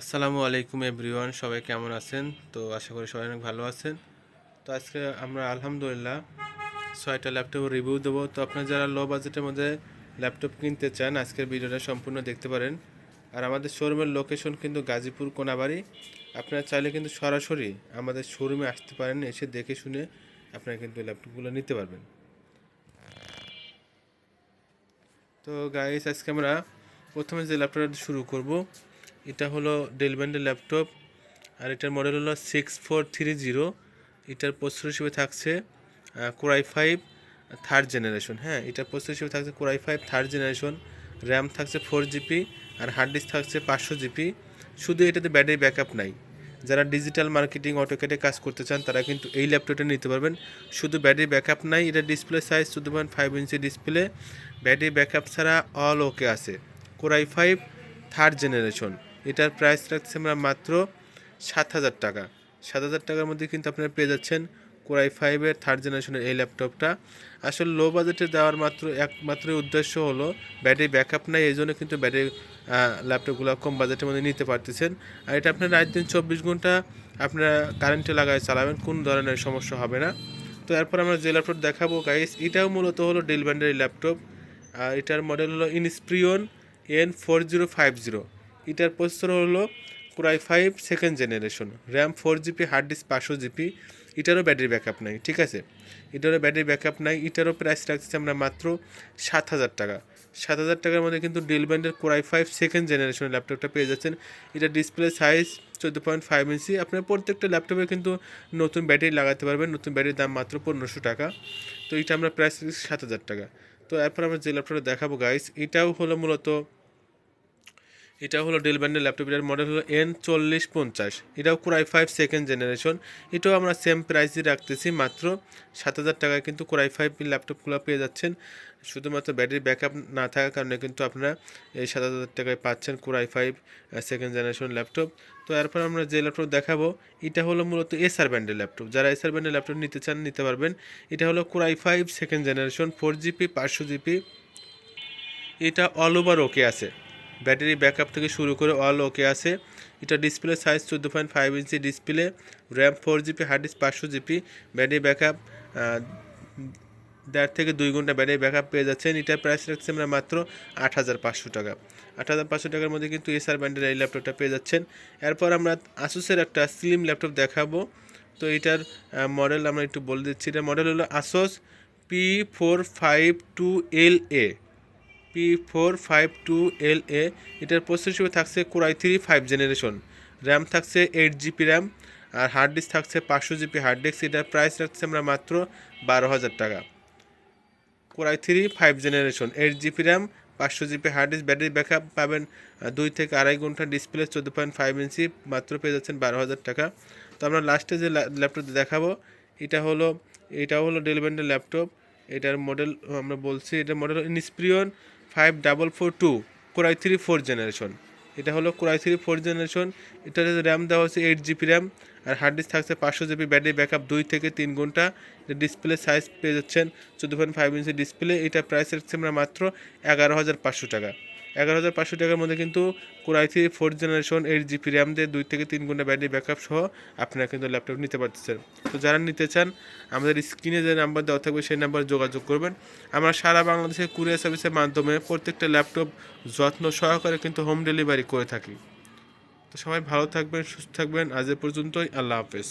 আসসালামু আলাইকুম এভরিওয়ান, সবাই কেমন আছেন? তো আশা করি সবাই অনেক ভালো আছেন। তো আজকে আমরা আলহামদুলিল্লাহ ছয়টা ল্যাপটপ রিভিউ দেবো। তো আপনারা যারা লো বাজেটের মধ্যে ল্যাপটপ কিনতে চান, আজকের ভিডিওটা সম্পূর্ণ দেখতে পারেন। আর আমাদের শোরুমের লোকেশন কিন্তু গাজীপুর কোনাবাড়ি। আপনারা চাইলে কিন্তু সরাসরি আমাদের শোরুমে আসতে পারেন, এসে দেখে শুনে আপনারা কিন্তু ল্যাপটপগুলো নিতে পারবেন। তো গাইস আজকে আমরা প্রথমে যে ল্যাপটপটা শুরু করব এটা হলো ডেল ব্যান্ডের ল্যাপটপ আর এটার মডেল হলো সিক্স ফোর থ্রি জিরো এটার প্রসেসর হিসেবে থাকছে কোরাই ফাইভ থার্ড জেনারেশন হ্যাঁ এটার প্রসেসর হিসেবে থাকছে core i five third generation RAM থাকছে ফোর জিবি আর হার্ড ডিস্ক থাকছে পাঁচশো জিবি শুধু এটাতে ব্যাটারি ব্যাকআপ নাই। যারা ডিজিটাল মার্কেটিং অটোকেটে কাজ করতে চান, তারা কিন্তু এই ল্যাপটপটা নিতে পারবেন। শুধু ব্যাটারি ব্যাকআপ নাই, এটা ডিসপ্লে সাইজ চোদ্দ point five inch display battery backup ছাড়া অল ওকে আছে। Core i five third generation এটার প্রাইস রাখছে আমরা মাত্র সাত হাজার টাকা। সাত হাজার টাকার মধ্যে কিন্তু আপনারা পেয়ে যাচ্ছেন কোরাই ফাইভের থার্ড জেনারেশনের এই ল্যাপটপটা আসলে লো বাজেটে দেওয়ার মাত্র একমাত্র উদ্দেশ্য হলো ব্যাটারি ব্যাকআপ নাই এই জন্য কিন্তু ব্যাটারি ল্যাপটপগুলো কম বাজেটের মধ্যে নিতে পারতেছেন। আর এটা আপনার রাত দিন চব্বিশ ঘণ্টা আপনারা কারেন্টে লাগায় চালাবেন, কোন ধরনের সমস্যা হবে না। তো এরপর আমরা যে ল্যাপটপ দেখাবো গাইস এটাও মূলত হলো ডেল ব্যান্ডের ল্যাপটপ আর এটার মডেল হলো Inspiron N four zero five zero এটার প্রসেসর হলো core i five second generation RAM four GB hard disk পাঁচশো জিবি এটারও ব্যাটারি ব্যাকআপ নাই, ঠিক আছে? এটারও ব্যাটারি ব্যাকআপ নাই, এটারও প্রাইস রাখছি আমরা মাত্র সাত হাজার টাকা। সাত হাজার টাকার মধ্যে কিন্তু ডেল ব্যান্ডের কোরাই ফাইভ সেকেন্ড জেনারেশনের ল্যাপটপটা পেয়ে যাচ্ছেন। এটা ডিসপ্লে সাইজ চোদ্দ পয়েন্ট ফাইভ ইঞ্চি আপনার প্রত্যেকটা ল্যাপটপে কিন্তু নতুন ব্যাটারি লাগাতে পারবেন। নতুন ব্যাটারির দাম মাত্র পনেরোশো টাকা। তো এটা আমরা প্রাইস সাত হাজার টাকা। তো এরপর আমরা যে ল্যাপটপটা দেখাবো গাইস এটাও হলো মূলত এটা হলো ডেল ব্যান্ডের ল্যাপটপ এটার মডেল হলো এন চল্লিশ পঞ্চাশ। এটাও কোরাই ফাইভ সেকেন্ড জেনারেশন এটাও আমরা সেম প্রাইসই রাখতেছি মাত্র সাত হাজার টাকায়, কিন্তু কোরাই ফাইভ ল্যাপটপগুলো পেয়ে যাচ্ছেন। শুধুমাত্র ব্যাটারি ব্যাকআপ না থাকার কারণে কিন্তু আপনারা এই সাত হাজার টাকায় পাচ্ছেন core i five second generation laptop তো এরপর আমরা যে ল্যাপটপ দেখাবো, এটা হলো মূলত এসআর ব্যান্ডের ল্যাপটপ যারা এসআর ব্যান্ডের ল্যাপটপ নিতে চান, নিতে পারবেন। এটা হলো core i five second generation four GB পাঁচশো জিবি এটা অল ওভার ওকে আছে। ব্যাটারি ব্যাকআপ থেকে শুরু করে অল ওকে আছে। এটা ডিসপ্লে সাইজ চোদ্দ point five inch display RAM four GB hard disk পাঁচশো জিবি ব্যাটারি ব্যাকআপ দেড় থেকে দুই ঘণ্টা ব্যাটারি ব্যাকআপ পেয়ে যাচ্ছেন। এটার প্রাইস রাখছি আমরা মাত্র আট হাজার পাঁচশো টাকা। আট হাজার পাঁচশো টাকার মধ্যে কিন্তু এসআর ব্যান্ডের এই ল্যাপটপটা পেয়ে যাচ্ছেন। এরপর আমরা আসুসের একটা স্লিম ল্যাপটপ দেখাবো। তো এটার মডেল আমরা একটু বলে দিচ্ছি। এটার মডেল হলো Asus P four five two L A P four five two L A এটার প্রসেসর হিসেবে থাকছে core i three five generation RAM থাকছে এইট জিবি র্যাম আর হার্ড ডিস্ক থাকছে পাঁচশো জিবি হার্ড ডিস্ক এটার প্রাইস রাখছে আমরা মাত্র বারো হাজার টাকা। Core i three five generation eight GB RAM পাঁচশো GB hard disk battery backup পাবেন দুই থেকে আড়াই ঘণ্টা ডিসপ্লে চোদ্দ পয়েন্ট ফাইভ ইঞ্চি মাত্র পেয়ে যাচ্ছেন বারো হাজার টাকা। তো আমরা লাস্টে যে ল্যাপটপ দেখাবো, এটা হলো এটা হলো ডেল ব্যান্ডের ল্যাপটপ এটার মডেল আমরা বলছি, এটার model Inspiron five double four two core i three four generation এটা হলো core i three four generation এটার র্যাম দেওয়া হচ্ছে এইট জিবি র্যাম আর হার্ড ডিস্ক থাকছে পাঁচশো জিবি ব্যাটারি ব্যাকআপ দুই থেকে তিন ঘণ্টা। ডিসপ্লে সাইজ পেয়ে যাচ্ছেন, চোদ্দ পয়েন্ট ফাইভ ইঞ্চি ডিসপ্লে এটা প্রাইস রাখছে আমরা মাত্র এগারো হাজার পাঁচশো টাকা। এগারো হাজার পাঁচশো টাকার মধ্যে কিন্তু core i three four generation eight GB RAM দিয়ে দুই থেকে তিন ঘণ্টা ব্যাটারি ব্যাকআপ সহ আপনারা কিন্তু ল্যাপটপ নিতে পারতেছেন। তো যারা নিতে চান, আমাদের স্ক্রিনে যে নাম্বার দেওয়া থাকবে সেই নাম্বারে যোগাযোগ করবেন। আমরা সারা বাংলাদেশে কুরিয়ার সার্ভিসের মাধ্যমে প্রত্যেকটা ল্যাপটপ যত্ন সহকারে কিন্তু হোম ডেলিভারি করে থাকি। তো সবাই ভালো থাকবেন, সুস্থ থাকবেন। আজ এ পর্যন্তই। আল্লাহ হাফেজ।